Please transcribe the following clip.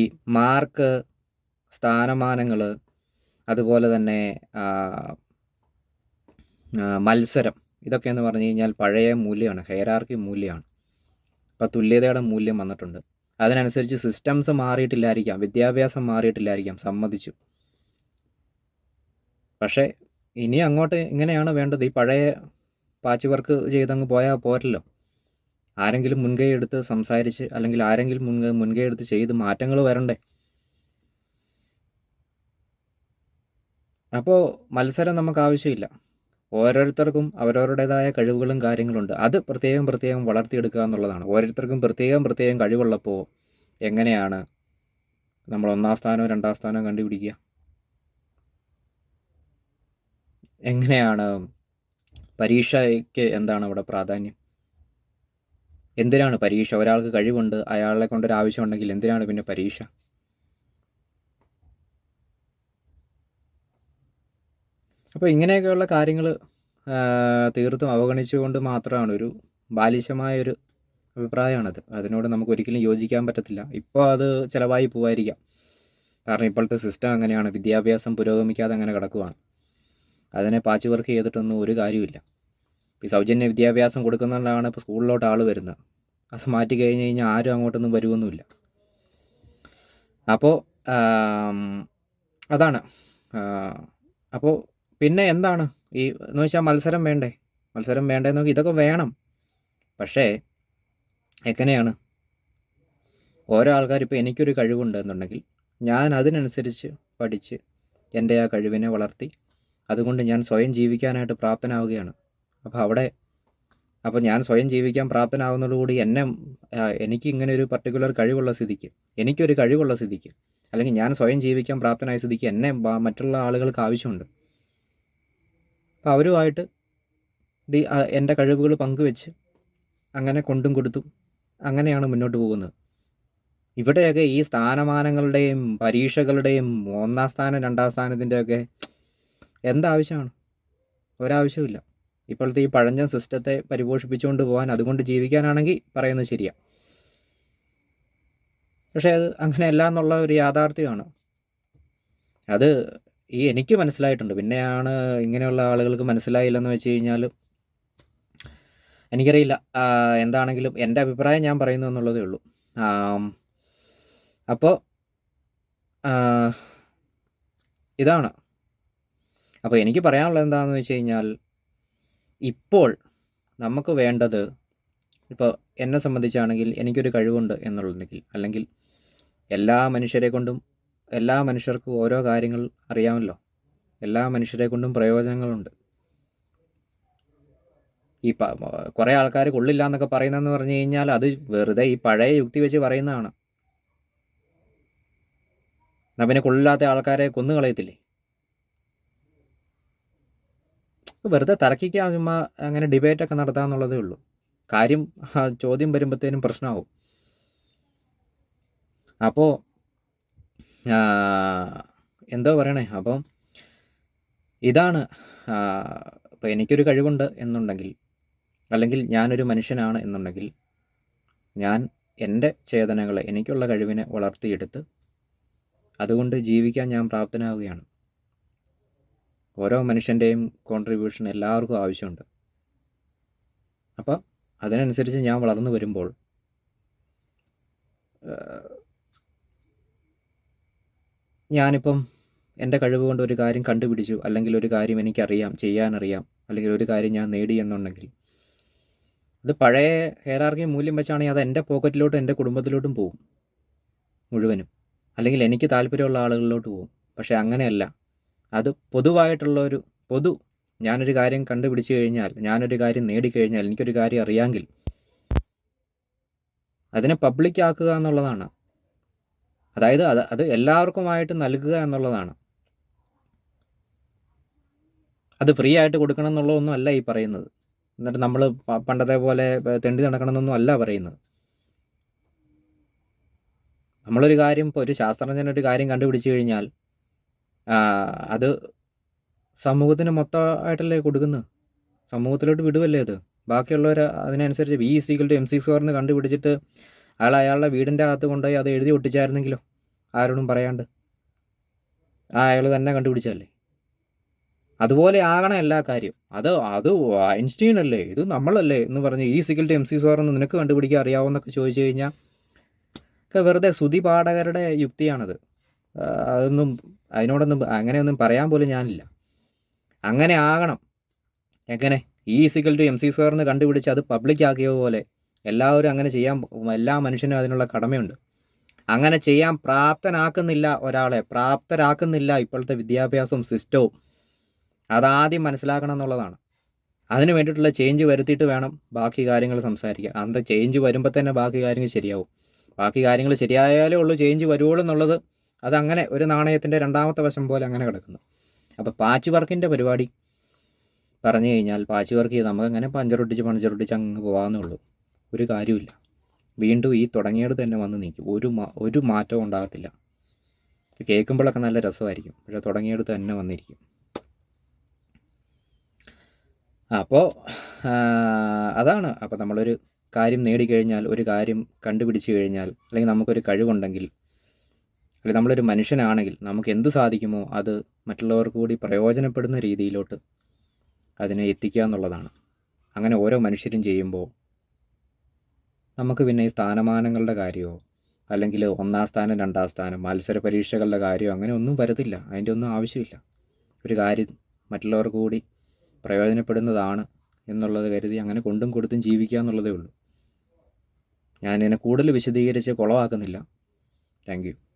ഈ മാർക്ക് സ്ഥാനമാനങ്ങൾ അതുപോലെ തന്നെ മത്സരം ഇതൊക്കെ എന്ന് പറഞ്ഞു കഴിഞ്ഞാൽ പഴയ മൂല്യമാണ് ഹെയറാർക്കി മൂല്യമാണ്. അപ്പോൾ തുല്യതയുടെ മൂല്യം വന്നിട്ടുണ്ട്. അതിനനുസരിച്ച് സിസ്റ്റംസ് മാറിയിട്ടില്ലായിരിക്കാം വിദ്യാഭ്യാസം മാറിയിട്ടില്ലായിരിക്കാം സമ്മതിച്ചു. പക്ഷേ ഇനി അങ്ങോട്ട് ഇങ്ങനെയാണ് വേണ്ടത്. ഈ പഴയ പാച്ച് വർക്ക് ചെയ്തങ്ങ് പോയാൽ പോരല്ലോ. ആരെങ്കിലും മുൻകൈ എടുത്ത് സംസാരിച്ച് അല്ലെങ്കിൽ ആരെങ്കിലും മുൻകൈ മുൻകൈ എടുത്ത് ചെയ്ത് മാറ്റങ്ങൾ വരണ്ടേ? അപ്പോൾ മത്സരം നമുക്ക് ആവശ്യമില്ല. ഓരോരുത്തർക്കും അവരവരുടേതായ കഴിവുകളും കാര്യങ്ങളുണ്ട്. അത് പ്രത്യേകം പ്രത്യേകം വളർത്തിയെടുക്കുക എന്നുള്ളതാണ്. ഓരോരുത്തർക്കും പ്രത്യേകം പ്രത്യേകം കഴിവുള്ളപ്പോൾ എങ്ങനെയാണ് നമ്മൾ ഒന്നാം സ്ഥാനവും രണ്ടാം സ്ഥാനവും കണ്ടുപിടിക്കുക? എങ്ങനെയാണ് പരീക്ഷയ്ക്ക് എന്താണ് അവിടെ പ്രാധാന്യം? എന്തിനാണ് പരീക്ഷ? ഒരാൾക്ക് കഴിവുണ്ട് അയാളെ കൊണ്ടൊരു ആവശ്യമുണ്ടെങ്കിൽ എന്തിനാണ് പിന്നെ പരീക്ഷ? അപ്പോൾ ഇങ്ങനെയൊക്കെയുള്ള കാര്യങ്ങൾ തീർത്തും അവഗണിച്ചുകൊണ്ട് മാത്രമാണ് ഒരു ബാലിശമായ ഒരു അഭിപ്രായമാണത്. അതിനോട് നമുക്ക് ഒരിക്കലും യോജിക്കാൻ പറ്റത്തില്ല. ഇപ്പോൾ അത് ചിലവായി പോവായിരിക്കാം. കാരണം ഇപ്പോഴത്തെ സിസ്റ്റം അങ്ങനെയാണ്. വിദ്യാഭ്യാസം പുരോഗമിക്കാതെ അങ്ങനെ കിടക്കുവാണ്. അതിനെ പാച്ച് വർക്ക് ചെയ്തിട്ടൊന്നും ഒരു കാര്യമില്ല ഈ സൗജന്യ വിദ്യാഭ്യാസം കൊടുക്കുന്നതുകൊണ്ടാണ് ഇപ്പോൾ സ്കൂളിലോട്ട് ആൾ വരുന്നത്. അത് മാറ്റി കഴിഞ്ഞ് കഴിഞ്ഞാൽ ആരും അങ്ങോട്ടൊന്നും വരുമൊന്നുമില്ല അപ്പോൾ അതാണ്. അപ്പോൾ പിന്നെ എന്താണ്? ഈ എന്ന് വെച്ചാൽ മത്സരം വേണ്ടേ? മത്സരം വേണ്ടേന്ന് നോക്കി ഇതൊക്കെ വേണം. പക്ഷേ എങ്ങനെയാണ്? ഓരോ ആൾക്കാർ ഇപ്പോൾ എനിക്കൊരു കഴിവുണ്ട് എന്നുണ്ടെങ്കിൽ ഞാൻ അതിനനുസരിച്ച് പഠിച്ച് എന്റെ ആ കഴിവിനെ വളർത്തി അതുകൊണ്ട് ഞാൻ സ്വയം ജീവിക്കാനായിട്ട് പ്രാപ്തനാവുകയാണ്. അപ്പോൾ അവിടെ അപ്പോൾ ഞാൻ സ്വയം ജീവിക്കാൻ പ്രാപ്തനാവുന്നതോടുകൂടി എന്നെ എനിക്ക് ഇങ്ങനെ ഒരു പർട്ടിക്കുലർ കഴിവുള്ള സ്ഥിതിക്ക് എനിക്കൊരു കഴിവുള്ള സ്ഥിതിക്ക് അല്ലെങ്കിൽ ഞാൻ സ്വയം ജീവിക്കാൻ പ്രാപ്തനായ സ്ഥിതിക്ക് എന്നെ മറ്റുള്ള ആളുകൾക്ക് ആവശ്യമുണ്ട്. അപ്പോൾ അവരുമായിട്ട് ഡി എന്റെ കഴിവുകൾ പങ്കുവെച്ച് അങ്ങനെ കൊണ്ടും കൊടുത്തും അങ്ങനെയാണ് മുന്നോട്ട് പോകുന്നത്. ഇവിടെയൊക്കെ ഈ സ്ഥാനമാനങ്ങളുടെയും പരീക്ഷകളുടെയും ഒന്നാം സ്ഥാനം രണ്ടാം സ്ഥാനത്തിന്റെയൊക്കെ എന്താവശ്യമാണ്? ഒരാവശ്യമില്ല ഇപ്പോഴത്തെ ഈ പഴഞ്ചൻ സിസ്റ്റത്തെ പരിപോഷിപ്പിച്ചുകൊണ്ട് പോകാൻ അതുകൊണ്ട് ജീവിക്കാനാണെങ്കിൽ പറയുന്നത് ശരിയാണ് പക്ഷേ അത് അങ്ങനെയല്ല എന്നുള്ള ഒരു യാഥാർത്ഥ്യമാണ്. അത് ഈ എനിക്ക് മനസ്സിലായിട്ടുണ്ട്. പിന്നെയാണ് ഇങ്ങനെയുള്ള ആളുകൾക്ക് മനസ്സിലായില്ലെന്ന് വെച്ച് കഴിഞ്ഞാൽ എനിക്കറിയില്ല എന്താണെങ്കിലും എന്റെ അഭിപ്രായം ഞാൻ പറയുന്നു എന്നുള്ളതേ ഉള്ളൂ. അപ്പോൾ ഇതാണ്. അപ്പോൾ എനിക്ക് പറയാനുള്ളത് എന്താണെന്ന് വെച്ച് കഴിഞ്ഞാൽ ഇപ്പോൾ നമുക്ക് വേണ്ടത് ഇപ്പോൾ എന്നെ സംബന്ധിച്ചാണെങ്കിൽ എനിക്കൊരു കഴിവുണ്ട് എന്നുള്ളതെങ്കിൽ അല്ലെങ്കിൽ എല്ലാ മനുഷ്യരെ കൊണ്ടും എല്ലാ മനുഷ്യർക്കും ഓരോ കാര്യങ്ങൾ അറിയാമല്ലോ. എല്ലാ മനുഷ്യരെ കൊണ്ടും പ്രയോജനങ്ങളുണ്ട്. ഈ പ കുറേ ആൾക്കാർ കൊള്ളില്ല എന്നൊക്കെ പറയുന്നതെന്ന് പറഞ്ഞു കഴിഞ്ഞാൽ അത് വെറുതെ ഈ പഴയ യുക്തി വെച്ച് പറയുന്നതാണ്. എന്നാ പിന്നെ കൊള്ളില്ലാത്ത ആൾക്കാരെ കൊന്നു കളയത്തില്ലേ വെറുതെ തർക്കിക്കാൻ ചുമ്മാ അങ്ങനെ ഡിബേറ്റൊക്കെ ഒക്കെ നടത്താന്നുള്ളതേ ഉള്ളൂ. കാര്യം ചോദ്യം വരുമ്പോഴത്തേനും പ്രശ്നമാവും അപ്പോൾ എന്തോ പറയണേ? അപ്പം ഇതാണ് ഇപ്പോൾ എനിക്കൊരു കഴിവുണ്ട് എന്നുണ്ടെങ്കിൽ അല്ലെങ്കിൽ ഞാനൊരു മനുഷ്യനാണ് എന്നുണ്ടെങ്കിൽ ഞാൻ എന്റെ ചേതനകളെ എനിക്കുള്ള കഴിവിനെ വളർത്തിയെടുത്ത് അതുകൊണ്ട് ജീവിക്കാൻ ഞാൻ പ്രാപ്തനാവുകയാണ്. ഓരോ മനുഷ്യന്റെയും കോൺട്രിബ്യൂഷൻ എല്ലാവർക്കും ആവശ്യമുണ്ട്. അപ്പം അതിനനുസരിച്ച് ഞാൻ വളർന്നു വരുമ്പോൾ ഞാനിപ്പം എന്റെ കഴിവ് കൊണ്ട് ഒരു കാര്യം കണ്ടുപിടിച്ചു അല്ലെങ്കിൽ ഒരു കാര്യം എനിക്കറിയാം ചെയ്യാനറിയാം അല്ലെങ്കിൽ ഒരു കാര്യം ഞാൻ നേടി എന്നുണ്ടെങ്കിൽ അത് പഴയ ഹേരാർക്കി മൂല്യം വെച്ചാണെങ്കിൽ അത് എന്റെ പോക്കറ്റിലോട്ടും എന്റെ കുടുംബത്തിലോട്ടും പോകും മുഴുവനും. അല്ലെങ്കിൽ എനിക്ക് താല്പര്യമുള്ള ആളുകളിലോട്ട് പോകും പക്ഷേ അങ്ങനെയല്ല. അത് പൊതുവായിട്ടുള്ള ഒരു പൊതു ഞാനൊരു കാര്യം കണ്ടുപിടിച്ചു കഴിഞ്ഞാൽ ഞാനൊരു കാര്യം നേടിക്കഴിഞ്ഞാൽ എനിക്കൊരു കാര്യം അറിയാമെങ്കിൽ അതിനെ പബ്ലിക്കാക്കുക എന്നുള്ളതാണ്. അതായത് അത് അത് എല്ലാവർക്കുമായിട്ട് നൽകുക എന്നുള്ളതാണ്. അത് ഫ്രീ ആയിട്ട് കൊടുക്കണം എന്നുള്ളതൊന്നും അല്ല ഈ പറയുന്നത്. എന്നിട്ട് നമ്മൾ പണ്ടത്തെ പോലെ തെണ്ടി നടക്കണമെന്നൊന്നും അല്ല പറയുന്നത്. നമ്മളൊരു കാര്യം ഇപ്പോൾ ഒരു ശാസ്ത്രജ്ഞൻ ഒരു കാര്യം കണ്ടുപിടിച്ചു കഴിഞ്ഞാൽ അത് സമൂഹത്തിന് മൊത്തമായിട്ടല്ലേ കൊടുക്കുന്നത് സമൂഹത്തിലോട്ട് വിടുവല്ലേ അത്? ബാക്കിയുള്ളവർ അതിനനുസരിച്ച് വി സീക്വൽ ടു എം സി സ്കോർന്ന് കണ്ടുപിടിച്ചിട്ട് അയാൾ അയാളുടെ വീടിന്റെ അകത്ത് കൊണ്ടുപോയി അത് എഴുതി ഒട്ടിച്ചായിരുന്നെങ്കിലോ? ആരോടും പറയാണ്ട്. ആ അയാൾ തന്നെ കണ്ടുപിടിച്ചല്ലേ അതുപോലെ ആകണം എല്ലാ കാര്യവും അത് അത് ഐൻസ്റ്റീൻ അല്ലേ? ഇത് നമ്മളല്ലേ? എന്ന് പറഞ്ഞ് ഈ equal to M C square എന്ന് നിനക്ക് കണ്ടുപിടിക്കാൻ അറിയാവുന്നൊക്കെ ചോദിച്ചു കഴിഞ്ഞാൽ വെറുതെ ശ്രുതി പാഠകരുടെ യുക്തിയാണത് അതൊന്നും അതിനോടൊന്നും അങ്ങനെയൊന്നും പറയാൻ പോലും ഞാനില്ല. അങ്ങനെ ആകണം. എങ്ങനെ? ഈ equal to M C square എന്ന് കണ്ടുപിടിച്ച് അത് പബ്ലിക് ആക്കിയ പോലെ എല്ലാവരും അങ്ങനെ ചെയ്യാൻ എല്ലാ മനുഷ്യനും അതിനുള്ള കടമയുണ്ട്. അങ്ങനെ ചെയ്യാൻ പ്രാപ്തനാക്കുന്നില്ല ഒരാളെ പ്രാപ്തരാക്കുന്നില്ല ഇപ്പോഴത്തെ വിദ്യാഭ്യാസവും സിസ്റ്റവും. അതാദ്യം മനസ്സിലാക്കണം എന്നുള്ളതാണ്. അതിന് വേണ്ടിയിട്ടുള്ള ചേഞ്ച് വരുത്തിയിട്ട് വേണം ബാക്കി കാര്യങ്ങൾ സംസാരിക്കാൻ. അന്ത ചേഞ്ച് വരുമ്പോൾ തന്നെ ബാക്കി കാര്യങ്ങൾ ശരിയാവും. ബാക്കി കാര്യങ്ങൾ ശരിയായാലേ ഉള്ളൂ ചേഞ്ച് വരുവുള്ളൂ എന്നുള്ളത് അതങ്ങനെ ഒരു നാണയത്തിന്റെ രണ്ടാമത്തെ വശം പോലെ അങ്ങനെ കിടക്കുന്നു. അപ്പോൾ പാച്ച് വർക്കിന്റെ പരിപാടി പറഞ്ഞു കഴിഞ്ഞാൽ പാച്ച് വർക്ക് ചെയ്ത് നമുക്കങ്ങനെ പഞ്ചറൊട്ടിച്ച് പഞ്ചറൊട്ടിച്ച് അങ്ങ് പോകാമെന്നേ ഉള്ളൂ. ഒരു കാര്യമില്ല വീണ്ടും ഈ തുടങ്ങിയത് തന്നെ വന്ന് നിൽക്കും. ഒരു മാ- ഒരു മാറ്റവും ഉണ്ടാകത്തില്ല. കേൾക്കുമ്പോഴൊക്കെ നല്ല രസമായിരിക്കും. പക്ഷേ തുടങ്ങിയത് തന്നെ വന്നിരിക്കും. അപ്പോൾ അതാണ്. അപ്പോൾ നമ്മളൊരു കാര്യം നേടിക്കഴിഞ്ഞാൽ ഒരു കാര്യം കണ്ടുപിടിച്ച് കഴിഞ്ഞാൽ അല്ലെങ്കിൽ നമുക്കൊരു കഴിവുണ്ടെങ്കിൽ അല്ലെങ്കിൽ നമ്മളൊരു മനുഷ്യനാണെങ്കിൽ നമുക്ക് എന്ത് സാധിക്കുമോ അത് മറ്റുള്ളവർക്ക് കൂടി പ്രയോജനപ്പെടുന്ന രീതിയിലോട്ട് അതിനെ എത്തിക്കുക എന്നുള്ളതാണ്. അങ്ങനെ ഓരോ മനുഷ്യരും ചെയ്യുമ്പോൾ നമുക്ക് പിന്നെ ഈ സ്ഥാനമാനങ്ങളുടെ കാര്യമോ അല്ലെങ്കിൽ ഒന്നാം സ്ഥാനം രണ്ടാം സ്ഥാനം മത്സര പരീക്ഷകളുടെ കാര്യമോ അങ്ങനെ ഒന്നും വരത്തില്ല. അതിന്റെ ഒന്നും ആവശ്യമില്ല. ഒരു കാര്യം മറ്റുള്ളവർക്ക് കൂടി പ്രയോജനപ്പെടുന്നതാണ് എന്നുള്ളത് കരുതി അങ്ങനെ കൊണ്ടും കൊടുത്തും ജീവിക്കുക എന്നുള്ളതേ ഉള്ളൂ. ഞാനിതിനെ കൂടുതൽ വിശദീകരിച്ച് കുളവാക്കുന്നില്ല. താങ്ക്